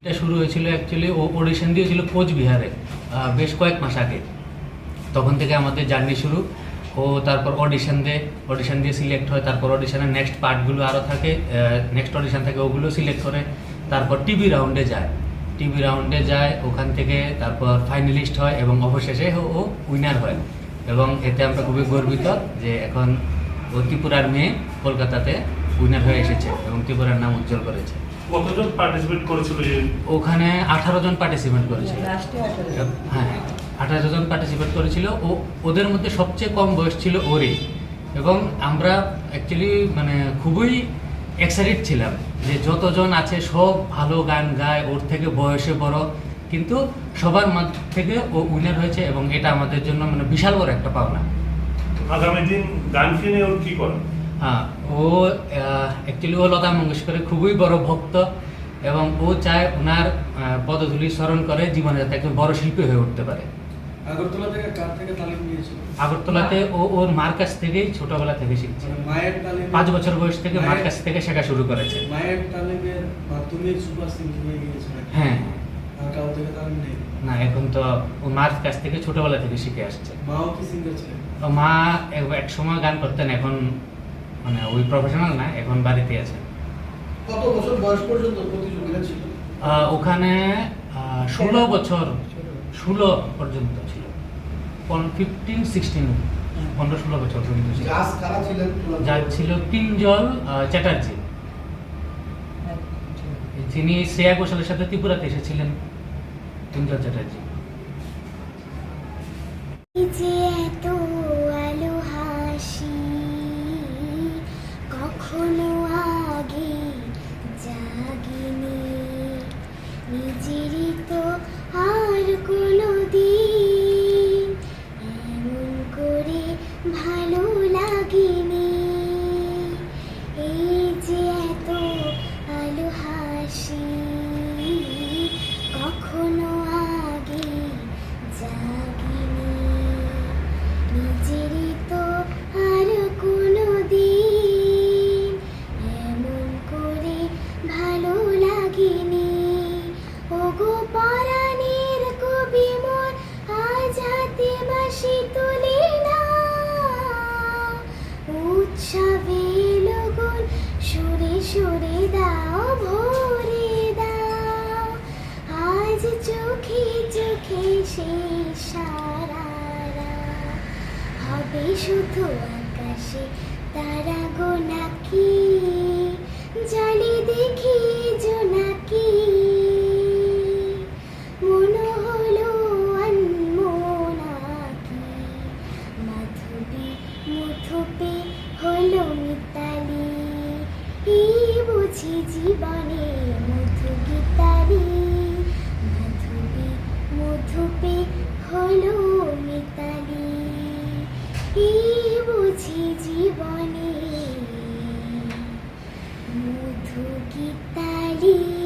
এটা শুরু হয়েছিল অ্যাকচুয়ালি ও অডিশন দিয়েছিল কোচবিহারে বেশ কয়েক মাস আগে। তখন থেকে আমাদের জার্নি শুরু। ও তারপর অডিশন দেয় অডিশন দিয়ে সিলেক্ট হয়, তারপর অডিশনের নেক্সট পার্টগুলো আরও থাকে নেক্সট অডিশন থাকে ওগুলো সিলেক্ট করে, তারপর টিভি রাউন্ডে যায়। টিভি রাউন্ডে যায়, ওখান থেকে তারপর ফাইনালিস্ট হয় এবং অবশেষে ও উইনার হয়। এবং এতে আমরা খুবই গর্বিত যে এখন ও ত্রিপুরার মেয়ে কলকাতাতে উইনার হয়ে এসেছে এবং ত্রিপুরার নাম উজ্জ্বল করেছে। কতজন পার্টিসিপেট করেছিল যে ওখানে আঠারো জন পার্টিসিপেট করেছিল। হ্যাঁ আঠারো জন পার্টিসিপেট করেছিল। ও ওদের মধ্যে সবচেয়ে কম বয়স ছিল ওরই। এবং আমরা অ্যাকচুয়ালি মানে খুবই এক্সাইটেড ছিলাম যে যতজন আছে সব ভালো গান গায় ওর থেকে বয়সে বড়। কিন্তু সবার মধ্যে থেকে ও উইনার হয়েছে এবং এটা আমাদের জন্য মানে বিশাল বড় একটা পাওনা। আগামী দিন গানকে নিয়ে ওর কি করেন হ্যাঁ ও অ্যাকচুয়ালি ও লতা মঙ্গেশকরের খুবই বড় ভক্ত এবং ও চায় ওনার পদধূলি স্মরণ করে জীবনে যাতে একজন বড় শিল্পী হয়ে উঠতে পারে। আগরতলা থেকে কার থেকে তালিম নিয়েছিল? আগরতলাতে ও ওর মার কাছ থেকেই ছোটবেলা থেকে শিখছে। মানে মায়ের তালিম পাঁচ বছর বয়স থেকে মার কাছ থেকে শেখা শুরু করেছে। মায়ের তালিমের মাধ্যমে সুপার সিঙ্গিং হয়ে গিয়েছিল হ্যাঁ। আর কাউ থেকে তালিম নেই? না এখন তো ও মার কাছ থেকে ছোটবেলা থেকে শিখে আসছে। মাও কি সিঙ্গার ছিলেন? মা এক সময় গান করতেন এখন মানে ওই প্রফেশনাল না এখন বাড়িতে আছে। কত বছর বয়স পর্যন্ত প্রতিযোগিতা ছিল? আহ, ওখানে ষোলো বছর ষোলো পর্যন্ত ছিল। ফিফটিন সিক্সটিন পনেরো ষোলো বছর পর্যন্ত ছিল। জাজ কারা ছিলেন? যার ছিল পিঞ্জল আহ, চ্যাটার্জি। যিনি শ্রেয়া ঘোষালের সাথে ত্রিপুরাতে এসেছিলেন পিঞ্জল চ্যাটার্জি। সেই সারারা। হবে শুধু আকাশে, তারা গো নাকি? জলে দেখি জোনাকি মনে হলো আনমোনাকি মাধবী মুথুপে জীবনে। মধু গীতালি